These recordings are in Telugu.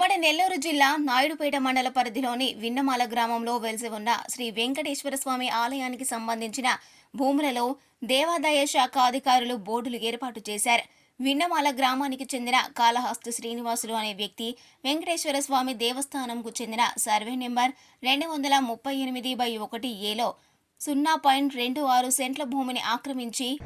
జిల్లా నాయుడుపేట మండల పరిధిలోని విన్నమాల గ్రామంలో వెలిసి ఉన్న శ్రీ వెంకటేశ్వర స్వామి ఆలయానికి సంబంధించిన భూములలో దేవాదాయ శాఖ అధికారులు బోర్డులు ఏర్పాటు చేశారు. విన్నమాల గ్రామానికి చెందిన కాళహస్తి శ్రీనివాసులు అనే వ్యక్తి వెంకటేశ్వర స్వామి దేవస్థానంకు చెందిన సర్వే నెంబర్ రెండు వందల ముప్పై ఎనిమిది బై ఒకటి ఏలో సున్నా పాయింట్ రెండు ఆరు సెంట్ల భూమిని ఆక్రమించి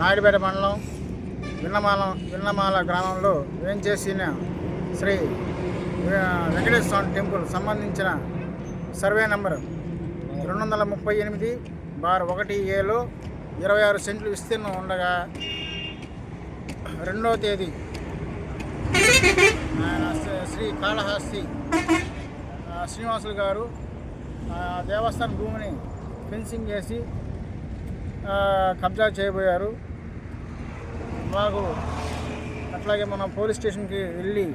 నాయుడుపేట మండలం విన్నమాల విన్నమాల గ్రామంలో ఏం చేసిన శ్రీ వెంకటేశ్వర స్వామి టెంపుల్ సంబంధించిన సర్వే నంబర్ రెండు వందల ముప్పై ఎనిమిది బార్ ఒకటి ఏలో ఇరవై ఆరు సెంట్లు విస్తీర్ణం ఉండగా రెండవ తేదీ శ్రీ- కాళహస్తి శ్రీనివాసులు గారు దేవస్థాన దేవస్థానం భూమిని ఫెన్సింగ్ చేసి కబ్జా చేయబోయారు. మాకు అట్లాగే మనం పోలీస్ స్టేషన్కి వెళ్ళి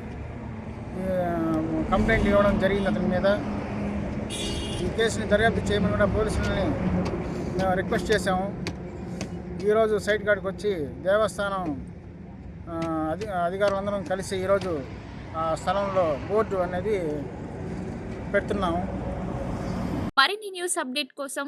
కంప్లైంట్ ఇవ్వడం జరిగింది అతని మీద. ఈ కేసుని దర్యాప్తు చేయమని కూడా పోలీసులని మేము రిక్వెస్ట్ చేసాము ఈరోజు సైట్ కాడికి వచ్చి దేవస్థానం ఆ, అధి అధికారులందరం కలిసి ఈరోజు ఆ స్థలంలో బోర్డు అనేది పెడుతున్నాము. మరిన్ని న్యూస్ అప్డేట్ కోసం